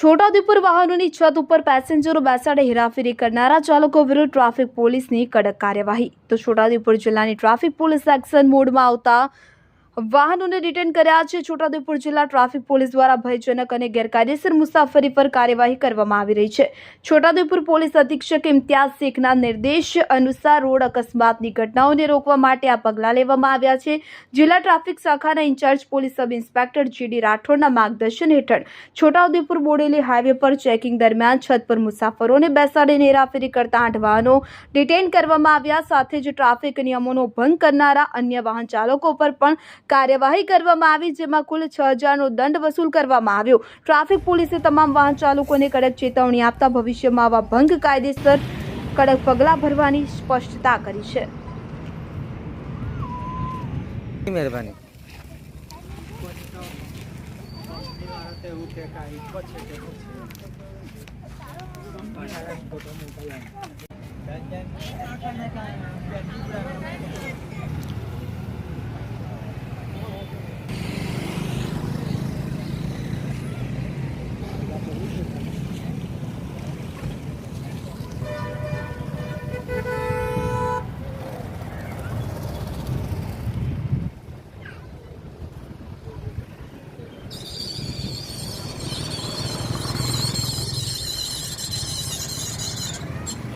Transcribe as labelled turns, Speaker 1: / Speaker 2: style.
Speaker 1: છોટાઉદેપુર વાહનોની છત ઉપર પેસેન્જરો બેસાડે હેરાફેરી કરનારા ચાલકો વિરુદ્ધ ટ્રાફિક પોલીસની કડક કાર્યવાહી. તો છોટાઉદેપુર જિલ્લાની ટ્રાફિક પોલીસ એક્શન મોડમાં આવતા વાહનોને ડિટેન કર્યા છે. છોટાઉદેપુર જિલ્લા ટ્રાફિક પોલીસ દ્વારા ભયજનક અને ગેરકાયદેસર મુસાફરી પર કાર્યવાહી કરવામાં આવી રહી છે. છોટાઉદેપુર પોલીસ અધિક્ષક ઇમ્તિયાઝ શેખના નિર્દેશ અનુસાર રોડ અકસ્માતની ઘટનાઓને રોકવા માટે આ પગલાં લેવામાં આવ્યા છે. જિલ્લા ટ્રાફિક શાખાના incharge police sub inspector GD રાઠોડના માર્ગદર્શન હેઠળ છોટાઉદેપુર બોડેલી હાઈવે પર ચેકિંગ દરમિયાન છત પર મુસાફરોને બેસાડીને હેરાફેરી કરતા આઠ વાહનો ડિટેન કરવામાં આવ્યા. સાથે જ ટ્રાફિક નિયમોનો ભંગ કરનારા અન્ય વાહન ચાલકો પર પણ કાર્યવાહી કરવામાં આવી, જેમાં કુલ છ હજારનો દંડ વસૂલ કરવામાં આવ્યો. ટ્રાફિક પોલીસે તમામ વાહન ચાલકોને કડક ચેતવણી આપતા ભવિષ્યમાં આવા ભંગ કાયદેસર કડક પગલાં ભરવાની સ્પષ્ટતા કરી છે.
Speaker 2: મહેરબાની.